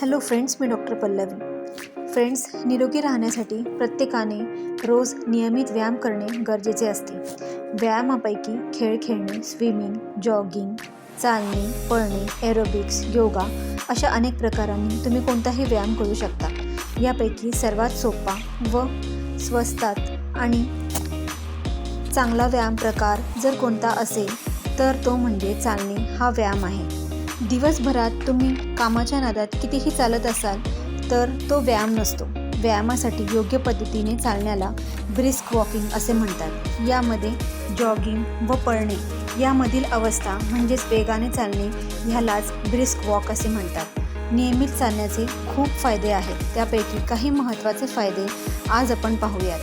Hello friends मी doctor Pallavi. Friends निरोगी राहण्यासाठी प्रत्येकाने रोज नियमित व्यायाम करणे गरजेचे असते. व्यायामापैकी खेळ खेळणे स्विमिंग जॉगिंग चालणे पळणे एरोबिक्स योगा अशा अनेक प्रकारांनी तुम्ही कोणताही व्यायाम करू शकता. यापैकी सर्वात सोपा व स्वस्तात आणि चांगला व्यायाम प्रकार जर कोणता असेल तर तो म्हणजे चालणे हा व्यायाम आहे. दिवसभरात तुम्ही कामाच्या नादात कितीही चालत असाल तर तो व्यायाम नसतो. व्यायामासाठी योग्य पद्धतीने चालण्याला ब्रिस्क वॉकिंग असे म्हणतात. यामध्ये जॉगिंग व पळणे यामधील अवस्था म्हणजेच वेगाने चालणे ह्यालाच ब्रिस्क वॉक असे म्हणतात. नियमित चालण्याचे खूप फायदे आहेत. त्यापैकी काही महत्त्वाचे फायदे आज आपण पाहूयात.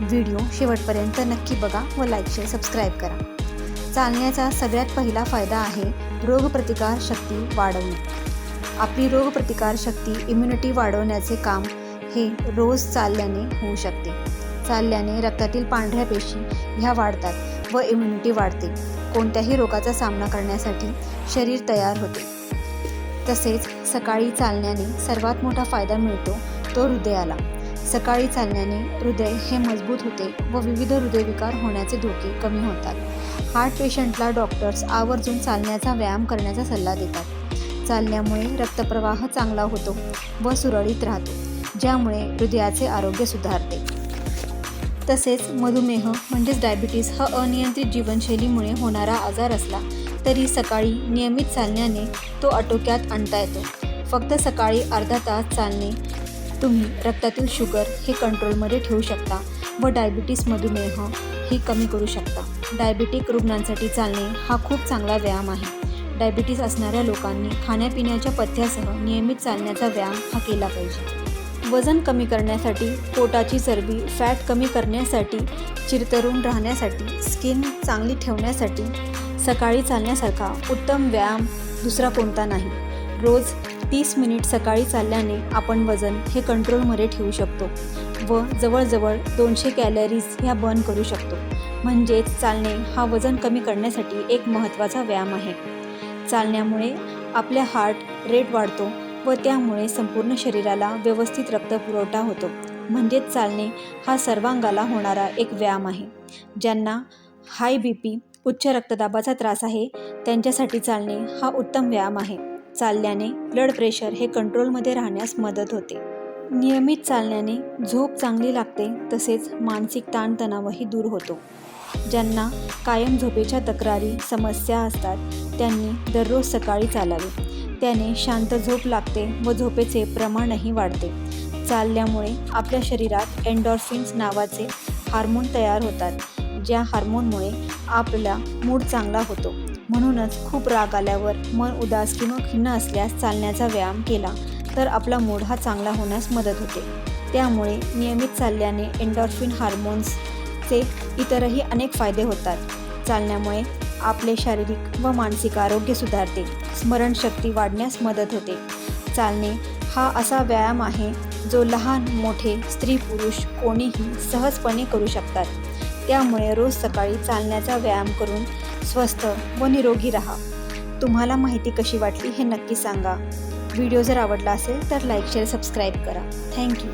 व्हिडिओ शेवटपर्यंत नक्की बघा व लाईक शेअर सबस्क्राईब करा. चालण्याचा सगळ्यात पहिला फायदा आहे रोगप्रतिकार शक्ती वाढवणे. आपली रोगप्रतिकार शक्ती इम्युनिटी वाढवण्याचे काम हे रोज चालल्याने होऊ शकते. चालल्याने रक्तातील पांढऱ्या पेशी ह्या वाढतात व इम्युनिटी वाढते. कोणत्याही रोगाचा सामना करण्यासाठी शरीर तयार होते. तसेच सकाळी चालण्याने सर्वात मोठा फायदा मिळतो तो हृदयाला. सकाळी चालण्याने हृदय हे मजबूत होते व विविध हृदयविकार होण्याचे धोके कमी होतात. हार्ट पेशंटला डॉक्टर्स आवर्जून चालण्याचा व्यायाम करण्याचा सल्ला देतात. चालण्यामुळे रक्तप्रवाह चांगला होतो व सुरळीत राहतो ज्यामुळे हृदयाचे आरोग्य सुधारते. तसेच मधुमेह म्हणजेच डायबिटीस हा अनियंत्रित जीवनशैलीमुळे होणारा आजार असला तरी सकाळी नियमित चालण्याने तो आटोक्यात आणता येतो. फक्त सकाळी अर्धा तास चालणे तुम्ही रक्तातील शुगर हे कंट्रोलमध्ये ठेवू शकता व डायबिटीस मधुमेह ही कमी करू शकता. डायबिटिक रुग्णांसाठी चालणे हा खूप चांगला व्यायाम आहे. डायबिटीस असणाऱ्या लोकांनी खाण्यापिण्याच्या पथ्यासह नियमित चालण्याचा व्यायाम हा केला पाहिजे. वजन कमी करण्यासाठी पोटाची चरबी फॅट कमी करण्यासाठी चिरतरून राहण्यासाठी स्किन चांगली ठेवण्यासाठी सकाळी चालण्यासारखा उत्तम व्यायाम दुसरा कोणता नाही. रोज तीस मिनिट सकाळी चालल्याने आपण वजन हे कंट्रोलमध्ये ठेवू शकतो व जवळजवळ दोनशे कॅलरीज ह्या बर्न करू शकतो. म्हणजेच चालणे हा वजन कमी करण्यासाठी एक महत्त्वाचा व्यायाम आहे. चालण्यामुळे आपल्या हार्ट रेट वाढतो व त्यामुळे संपूर्ण शरीराला व्यवस्थित रक्तपुरवठा होतो. म्हणजेच चालणे हा सर्वांगाला होणारा एक व्यायाम आहे. ज्यांना हाय बी पी उच्च रक्तदाबाचा त्रास आहे त्यांच्यासाठी चालणे हा उत्तम व्यायाम आहे. चालल्याने ब्लड प्रेशर हे कंट्रोलमध्ये राहण्यास मदत होते. नियमित चालण्याने झोप चांगली लागते तसेच मानसिक ताणतणावही दूर होतो. ज्यांना कायम झोपेच्या तक्रारी समस्या असतात त्यांनी दररोज सकाळी चालावे. त्याने शांत झोप लागते व झोपेचे प्रमाणही वाढते. चालल्यामुळे आपल्या शरीरात एन्डॉर्फिन्स नावाचे हार्मोन तयार होतात ज्या हार्मोनमुळे आपला मूड चांगला होतो. म्हणूनच खूप राग आल्यावर मन उदास किंवा खिन्न असल्यास चालण्याचा व्यायाम केला तर आपला मूड हा चांगला होण्यास मदत होते. त्यामुळे नियमित चालल्याने एन्डॉर्फिन हार्मोन्सचे इतरही अनेक फायदे होतात. चालण्यामुळे आपले शारीरिक व मानसिक आरोग्य सुधारते. स्मरणशक्ती वाढण्यास मदत होते. चालणे हा असा व्यायाम आहे जो लहान मोठे स्त्री पुरुष कोणीही सहजपणे करू शकतात. त्यामुळे रोज सकाळी चालण्याचा व्यायाम करून स्वस्थ व निरोगी राहा. तुम्हाला माहिती कशी वाटली हे नक्की सांगा. व्हिडिओ जर आवडला असेल तर लाईक शेअर सबस्क्राईब करा. Thank you